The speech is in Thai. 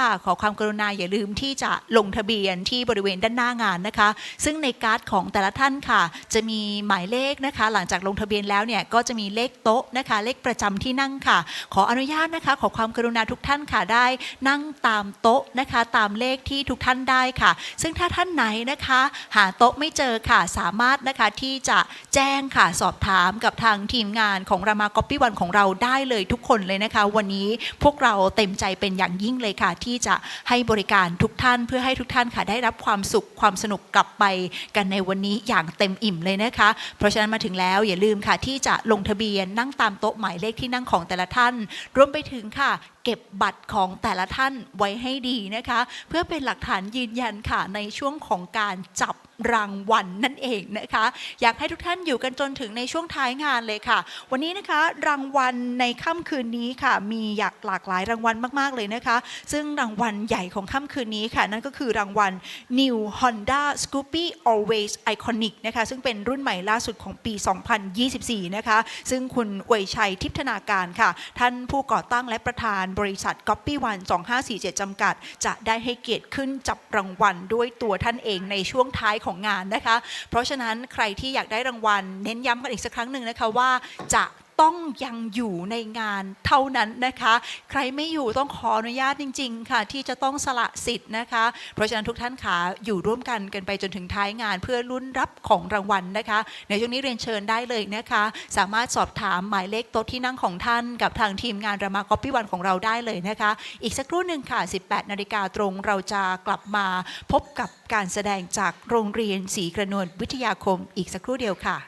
ค่ะ ขอความกรุณาอย่าลืมที่จะลงทะเบียนที่บริเวณด้านหน้างานนะคะ ซึ่งในการ์ดของแต่ละท่านค่ะ จะมีหมายเลขนะคะ หลังจากลงทะเบียนแล้วเนี่ยก็จะมีเลขโต๊ะนะคะ เลขประจำที่นั่งค่ะ ขออนุญาตนะคะ ขอความกรุณาทุกท่านค่ะได้นั่งตามโต๊ะนะคะ ตามเลขที่ทุกท่านได้ค่ะ ซึ่งถ้าท่านไหนนะคะ หาโต๊ะไม่เจอค่ะ สามารถนะคะที่จะแจ้งค่ะสอบถามกับทางทีมงานของรามาก๊อปปี้วันของเราได้เลยทุกคนเลยนะคะ วันนี้พวกเราเต็มใจเป็นอย่างยิ่งเลยค่ะที่จะให้บริการทุกท่าน เพื่อให้ทุกท่านค่ะได้รับความสุขความสนุกกลับไปกันในวันนี้อย่างเต็มอิ่มเลยนะคะ เพราะฉะนั้นมาถึงแล้วอย่าลืมค่ะที่จะลงทะเบียนนั่งตามโต๊ะหมายเลขที่นั่งของแต่ละท่าน รวมไปถึงค่ะเก็บบัตรของแต่ละท่านไว้ให้ดีนะคะ เพื่อเป็นหลักฐานยืนยันค่ะในช่วงของการจับรางวัลนั่นเองนะคะ อยากให้ทุกท่านอยู่กันจนถึงในช่วงท้ายงานเลยค่ะ วันนี้นะคะรางวัลในค่ำคืนนี้ค่ะ มีอยากหลากหลายรางวัลมากๆเลยนะคะ ซึ่งรางวัลใหญ่ของค่ำคืนนี้ค่ะ นั่นก็คือรางวัล New Honda Scoopy Always Iconic นะคะซึ่งเป็นรุ่นใหม่ล่าสุดของปี 2024 นะคะ ซึ่งคุณอวยชัยทิพธนาการค่ะ ท่านผู้ก่อตั้งและประธานบริษัท Copy One 2547 จำกัด จะได้ให้เกียรติขึ้นจับรางวัลด้วยตัวท่านเองในช่วงท้ายของงานนะคะ เพราะฉะนั้นใครที่อยากได้รางวัล เน้นย้ำกันอีกสักครั้งหนึ่งนะคะว่าจะ ต้องยังอยู่ในงานเท่านั้นนะคะ ใครไม่อยู่ต้องขออนุญาตจริง ๆ ค่ะ ที่จะต้องสละสิทธิ์นะคะ เพราะฉะนั้นทุกท่านขาอยู่ร่วมกันกันไปจนถึงท้ายงานเพื่อลุ้นรับของรางวัลนะคะ ในช่วงนี้เรียนเชิญได้เลยนะคะ สามารถสอบถามหมายเลขโต๊ะที่นั่งของท่านกับทางทีมงานรามาก๊อปปี้วันของเราได้เลยนะคะ อีกสักครู่หนึ่งค่ะ 18 นาฬิกาตรงเราจะกลับมาพบกับการแสดงจากโรงเรียนศรีกระนวลวิทยาคมอีกสักครู่เดียวค่ะ